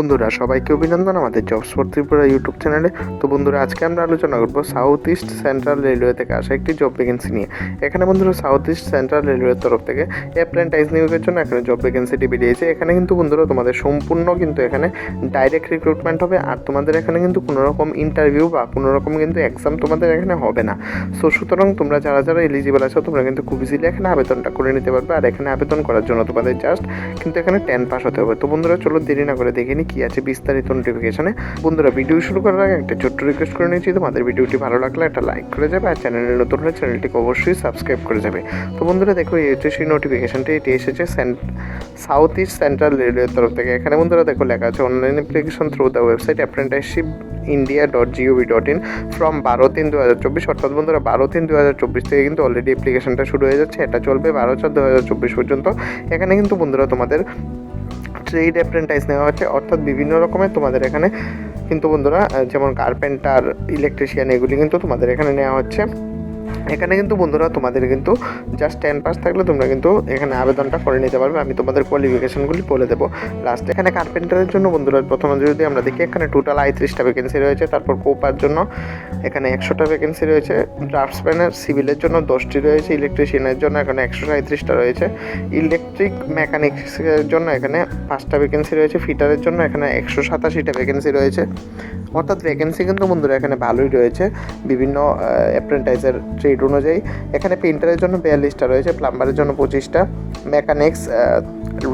বন্ধুরা, সবাইকে অভিনন্দন আমাদের জবস ফর ত্রিপুরা ইউটিউব চ্যানেলে তো বন্ধুরা, আজকে আমরা আলোচনা করব সাউথ ইস্ট সেন্ট্রাল রেলওয়ে থেকে আসা একটি জব ভ্যাকেন্সি নিয়ে। এখানে বন্ধুরা সাউথ ইস্ট সেন্ট্রাল রেলওয়ের তরফ থেকে অ্যাপ্রেন্টাইজ নিয়োগের জন্য এখানে জব ভ্যাকেন্সিটি বেরিয়েছে। এখানে কিন্তু বন্ধুরা, তোমাদের সম্পূর্ণ কিন্তু এখানে ডাইরেক্ট রিক্রুটমেন্ট হবে। আর তোমাদের এখানে কিন্তু কোনো রকম ইন্টারভিউ বা কোনো রকম কিন্তু এক্সাম তোমাদের এখানে হবে না। সো সুতরাং তোমরা যারা যারা এলিজিবল আছো, তোমরা কিন্তু খুব ইজিলি এখানে আবেদনটা করে নিতে পারবে। আর এখানে আবেদন করার জন্য তোমাদের জাস্ট কিন্তু এখানে টেন পাস হতে হবে। তো বন্ধুরা, চলো দেরি না করে দেখে নিই কী আছে বিস্তারিত নোটিফিকেশনে বন্ধুরা ভিডিও শুরু করার আগে একটা ছোট্ট রিকোয়েস্ট করে নিয়েছি তোমাদের ভিডিওটি ভালো লাগলে একটা লাইক করে যাবে আর চ্যানেলে নতুন হলে চ্যানেলটিকে অবশ্যই সাবস্ক্রাইব করে যাবে। তো বন্ধুরা, দেখো, এই হচ্ছে সেই নোটিফিকেশনটি এটি এসেছে সাউথ ইস্ট সেন্ট্রাল রেলওয়ের তরফ থেকে। এখানে বন্ধুরা, দেখো, লেখা আছে online application through the website apprenticeship India dot gov dot in from বারো তিন দু হাজার চব্বিশ অর্থাৎ বন্ধুরা, বারো তিন দু হাজার চব্বিশ থেকে কিন্তু অলরেডি অ্যাপ্লিকেশনটা শুরু হয়ে যাচ্ছে। এটা চলবে বারো চার দু হাজার চব্বিশ পর্যন্ত। এখানে কিন্তু বন্ধুরা, তোমাদের ট্রেড অ্যাপ্রেন্টাইজ নেওয়া হচ্ছে। অর্থাৎ বিভিন্ন রকমের তোমাদের এখানে কিন্তু বন্ধুরা যেমন কার্পেন্টার ইলেকট্রিশিয়ান এগুলি কিন্তু তোমাদের এখানে নেওয়া হচ্ছে। এখানে কিন্তু বন্ধুরা তোমাদের কিন্তু জাস্ট টেন পাস থাকলে তোমরা কিন্তু এখানে আবেদনটা করে নিতে পারবে। আমি তোমাদের কোয়ালিফিকেশনগুলি বলে দেবো। লাস্ট এখানে কার্পেন্টারের জন্য বন্ধুরা প্রথমে যদি আমরা দেখি, এখানে টোটাল আইত্রিশটা ভ্যাকেন্সি রয়েছে। তারপর কোপার জন্য এখানে একশোটা ভ্যাকেন্সি রয়েছে। ড্রাফটসম্যানের সিভিলের জন্য দশটি রয়েছে। ইলেকট্রিশিয়ানের জন্য এখানে একশো সাঁত্রিশটা রয়েছে। ইলেকট্রিক মেকানিক্সের জন্য এখানে পাঁচটা ভ্যাকেন্সি রয়েছে। ফিটারের জন্য এখানে একশো সাতাশিটা ভ্যাকেন্সি রয়েছে। অর্থাৎ ভ্যাকেন্সি কিন্তু বন্ধুরা এখানে ভালোই রয়েছে। বিভিন্ন অ্যাপ্রেন্টাইজের ট্রেড অনুযায়ী। এখানে পেন্টারের জন্য বিয়াল্লিশটা রয়েছে প্লাম্বারের জন্য পঁচিশটা। মেকানিক্স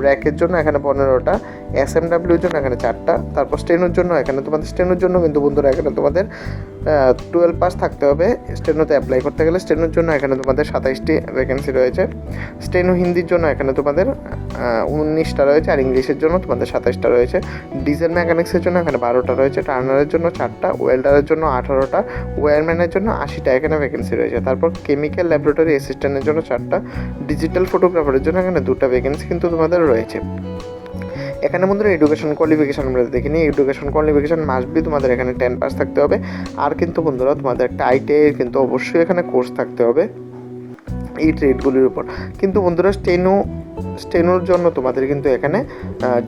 র্যাকের জন্য এখানে পনেরোটা এস এম ডাব্লিউর জন্য এখানে চারটা, তারপর স্টেনোর জন্য এখানে তোমাদের স্টেনোর জন্য কিন্তু বন্ধুরা এখানে তোমাদের টুয়েলভ পাস থাকতে হবে। স্টেনোতে অ্যাপ্লাই করতে গেলে স্টেনোর জন্য এখানে তোমাদের সাতাইশটি ভ্যাকেন্সি রয়েছে। স্টেনো হিন্দির জন্য এখানে তোমাদের উনিশটা রয়েছে আর ইংলিশের জন্য তোমাদের সাতাইশটা রয়েছে। ডিজেল মেকানিক্সের জন্য এখানে বারোটা রয়েছে টার্নারের জন্য চারটা ওয়েল্ডারের জন্য আঠারোটা ওয়্যারম্যানের জন্য আশিটা এখানে ভ্যাকেন্সি রয়েছে। তারপর কেমিক্যাল ল্যাবরেটরি অ্যাসিস্ট্যান্টের জন্য চারটা ডিজিটাল ফটোগ্রাফারের জন্য এখানে দুটো ভ্যাকেন্সি কিন্তু তোমাদের রয়েছে। এখানে বন্ধুরা এডুকেশন কোয়ালিফিকেশান আমরা দেখিনি। এডুকেশন কোয়ালিফিকেশান মাস্ট বি তোমাদের এখানে টেন পাস থাকতে হবে। আর কিন্তু বন্ধুরা তোমাদের একটা আইটিআই কিন্তু অবশ্যই এখানে কোর্স থাকতে হবে এই ট্রেডগুলির উপর। কিন্তু বন্ধুরা স্টেনো স্টেনোর জন্য তোমাদের কিন্তু এখানে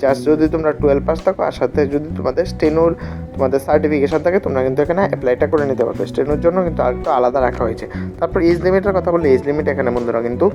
জাস্ট যদি তোমরা টুয়েলভ পাস থাকো, আর সাথে যদি তোমাদের স্টেনোর তোমাদের সার্টিফিকেশন থাকে, তোমরা কিন্তু এখানে অ্যাপ্লাইটা করে নিতে পারবে। স্টেনোর জন্য কিন্তু আরেকটু আলাদা রাখা হয়েছে। তারপর এজ লিমিটের কথা বললে এজ লিমিট এখানে বন্ধুরা কিন্তু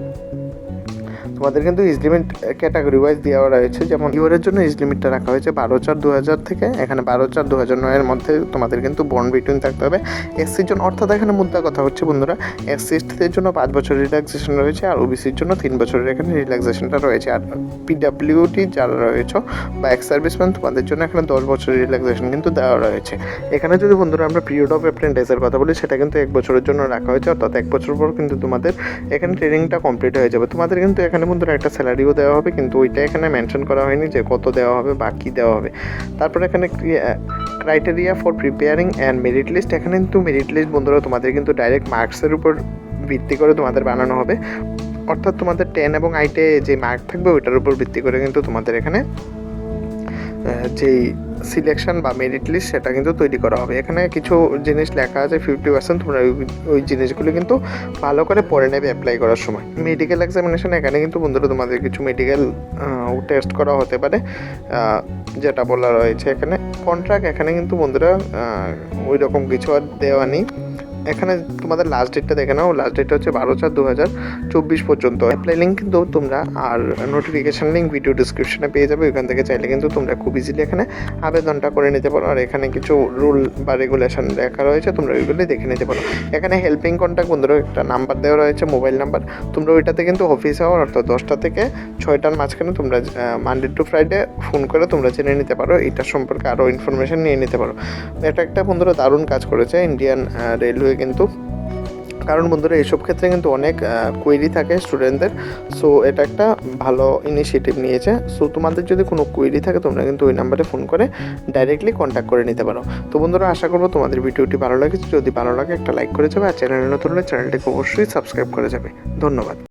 তোমাদের কিন্তু এজ লিমিট ক্যাটাগরি ওয়াইজ দেওয়া রয়েছে। যেমন ইউরের জন্য এজ লিমিটটা রাখা হয়েছে বারো চার দু হাজার থেকে। এখানে বারো চার দু হাজার নয়ের মধ্যে তোমাদের কিন্তু বন্ড বিটুইন থাকতে হবে। এসসির জন্য, অর্থাৎ এখানে মুদ্রা কথা হচ্ছে বন্ধুরা এসসি এসটিদের জন্য পাঁচ বছর রিল্যাক্সেশন রয়েছে আর ওবিসির জন্য তিন বছরের এখানে রিল্যাক্সেশনটা রয়েছে। আর পিডাব্লিউটি যারা রয়েছে বা এক্স সার্ভিসম্যান তোমাদের জন্য এখানে দশ বছরের রিল্যাক্সেশন কিন্তু দেওয়া রয়েছে। এখানে যদি বন্ধুরা আমরা পিরিয়ড অফ অ্যাপ্রেন্টাইসের কথা বলি, সেটা কিন্তু এক বছরের জন্য রাখা হয়েছে। অর্থাৎ এক বছর পর কিন্তু তোমাদের এখানে ট্রেনিংটা কমপ্লিট হয়ে যাবে। তোমাদের কিন্তু এখানে বন্ধুরা একটা স্যালারিও দেওয়া হবে, কিন্তু ওইটা এখানে মেনশন করা হয়নি যে কত দেওয়া হবে বা কী দেওয়া হবে। তারপর এখানে criteria for preparing and merit list এখানে কিন্তু মেরিট লিস্ট বন্ধুরা তোমাদের কিন্তু ডাইরেক্ট মার্কসের উপর ভিত্তি করে তোমাদের বানানো হবে। অর্থাৎ তোমাদের টেন এবং আইটে যে মার্ক থাকবে, ওইটার উপর ভিত্তি করে কিন্তু তোমাদের এখানে যেই সিলেকশন বা মেরিট লিস্ট সেটা কিন্তু তৈরি করা হবে। এখানে কিছু জিনিস লেখা আছে ফিফটি পার্সেন্ট তোমরা ওই- জিনিসগুলো কিন্তু ভালো করে পড়ে নেবে অ্যাপ্লাই করার সময়। মেডিকেল এক্সামিনেশন এখানে কিন্তু বন্ধুরা তোমাদের কিছু মেডিকেল টেস্ট করা হতে পারে যেটা বলা রয়েছে এখানে। কন্ট্রাক্ট এখানে কিন্তু বন্ধুরা ওই রকম কিছু আর দেওয়া নেই। এখানে তোমাদের লাস্ট ডেটটা দেখে নাও। লাস্ট ডেটটা হচ্ছে বারো চার দু হাজার চব্বিশ পর্যন্ত। অ্যাপ্লাই লিঙ্ক কিন্তু তোমরা আর নোটিফিকেশান লিঙ্ক ভিডিও ডিসক্রিপশনে পেয়ে যাবে। ওইখান থেকে চাইলে কিন্তু তোমরা খুব ইজিলি এখানে আবেদনটা করে নিতে পারো। আর এখানে কিছু রুল বা রেগুলেশন লেখা রয়েছে। তোমরা ওইগুলি দেখে নিতে পারো। এখানে হেল্পিং কন্ট্যাক্ট বন্ধুরা একটা নাম্বার দেওয়া রয়েছে মোবাইল নাম্বার তোমরা ওইটাতে কিন্তু অফিস আওয়ার অর্থাৎ দশটা থেকে ছয়টার মাঝখানে তোমরা মানডে টু ফ্রাইডে ফোন করে তোমরা জেনে নিতে পারো। এটার সম্পর্কে আরও ইনফরমেশন নিয়ে নিতে পারো। এটা একটা বন্ধুরা দারুণ কাজ করেছে। ইন্ডিয়ান রেলওয়ে কিন্তু। কারণ বন্ধুরা এইসব ক্ষেত্রে কিন্তু অনেক কোয়েরি থাকে স্টুডেন্টদের সো এটা একটা ভালো ইনিশিয়েটিভ নিয়েছে। সো তোমাদের যদি কোনো কোয়েরি থাকে, তোমরা কিন্তু ওই নাম্বারে ফোন করে ডাইরেক্টলি কন্ট্যাক্ট করে নিতে পারো। তো বন্ধুরা, আশা করব তোমাদের ভিডিওটি ভালো লাগেছে। যদি ভালো লাগে, একটা লাইক করে যাবে। আর চ্যানেলের নতুন হলে চ্যানেলটিকে অবশ্যই সাবস্ক্রাইব করে যাবে। ধন্যবাদ।